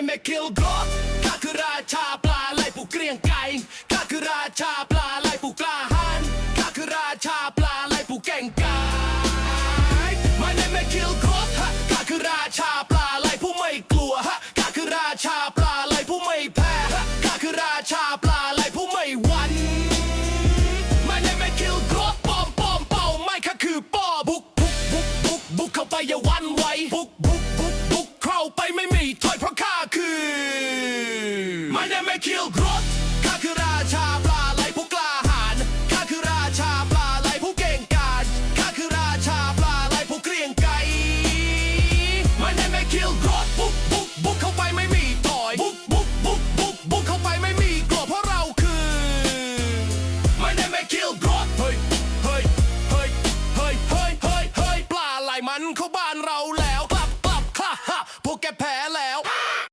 name is Kill God ข้าคือราชาปลาไล่ปลุกเกรียงไก่ข้าคือราชาปลาไล่ปลุกล้าหาญข้าคือราชาปลาไล่ปลุกเก่งกาย My name is Kill God ฮะข้าคือราชาปลาไล่ผู้ไม่กลัวฮะข้าคือราชาปลาไล่ผู้ไม่แพ้ฮะข้าคือราชาปลาไล่ผู้ไม่หวั่น My name is Kill God ปอมปอมเป่าไม่ข้าคือป้อบุกบุกบุกบุกบุกเข้าไปอย่าหวันไหวบุกบุกบุกบุกเข้าไปไม่มีถอยเพราะข้า My name is Kill Growth ข้าคือราชาปลาไหลผู้กล้าหาญข้าคือราชาปลาไหลผู้เก่งกาจข้าคือราชาปลาไหลผู้เกรียงไกร My name is Kill Growth บุกบุกบุกเขาไปไม่มีถอยบุกบุกบุกบุกบุกเขาไปไม่มีกลัวเพราะเราคือ My name is Kill Growth เฮ้ยเฮ้ยเฮ้ยเฮ้ยเฮ้ยเฮ้ยเฮ้ยปลาไหลมันเขาบ้านเราแล้ว